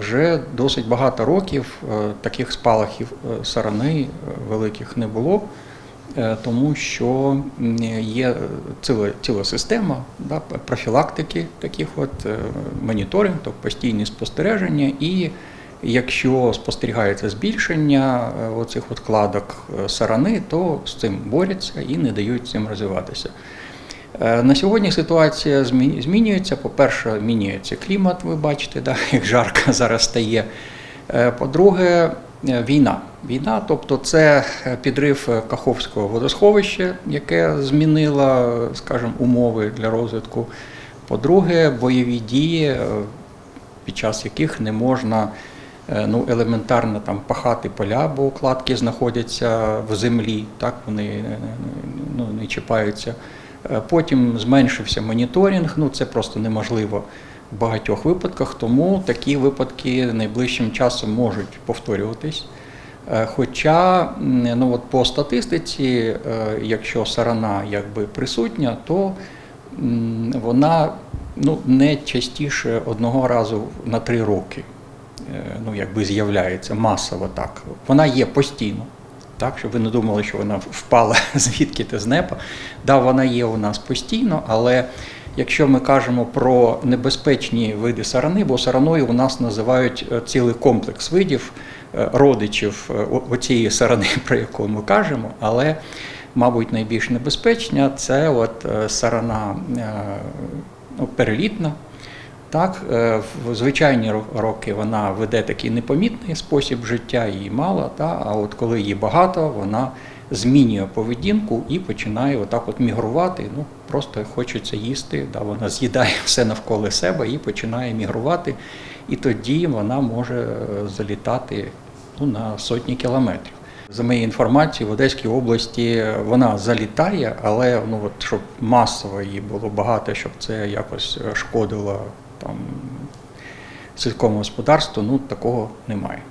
Вже досить багато років е, таких спалахів е, сарани е, великих не було, тому що є ціла, ціла система да, профілактики таких от моніторинг, тобто постійні спостереження. І якщо спостерігається збільшення оцих от кладок сарани, то з цим борються і не дають цим розвиватися. Е, На сьогодні ситуація змінюється. По-перше, змінюється клімат, ви бачите, да, як жарко зараз стає. Е, По-друге, е, війна. Війна, тобто це підрив Каховського водосховища, яке змінило, скажімо, умови для розвитку. По-друге, бойові дії, під час яких не можна ну, елементарно там пахати поля, бо кладки знаходяться в землі, так вони ну, не чіпаються. Е, Потім зменшився моніторинг, ну це просто неможливо в багатьох випадках, тому такі випадки найближчим часом можуть повторюватись. Е, Хоча ну, от по статистиці, е, якщо сарана якби присутня, то вона ну, не частіше одного разу на три роки ну, якби з'являється масово так. Вона є постійно. Так, щоб ви не думали, що вона впала звідки-то з неба. Да, вона є у нас постійно, але якщо ми кажемо про небезпечні види сарани, бо сараною у нас називають е, цілий комплекс видів е, родичів е, оцієї сарани, про яку ми кажемо, але, мабуть, найбільш небезпечна це от сарана ну, перелітна. Так, е, в звичайні ро- роки вона веде такий непомітний спосіб життя, її мало, та, а от коли її багато, вона змінює поведінку і починає отак от мігрувати. Ну, просто хочеться їсти, да, вона з'їдає все навколо себе і починає мігрувати. І тоді вона може е, залітати ну, на сотні кілометрів. За моєю інформацією, в Одеській області вона залітає, але ну, от, щоб масово її було багато, щоб це якось е, шкодило там, сільському господарству, ну такого немає.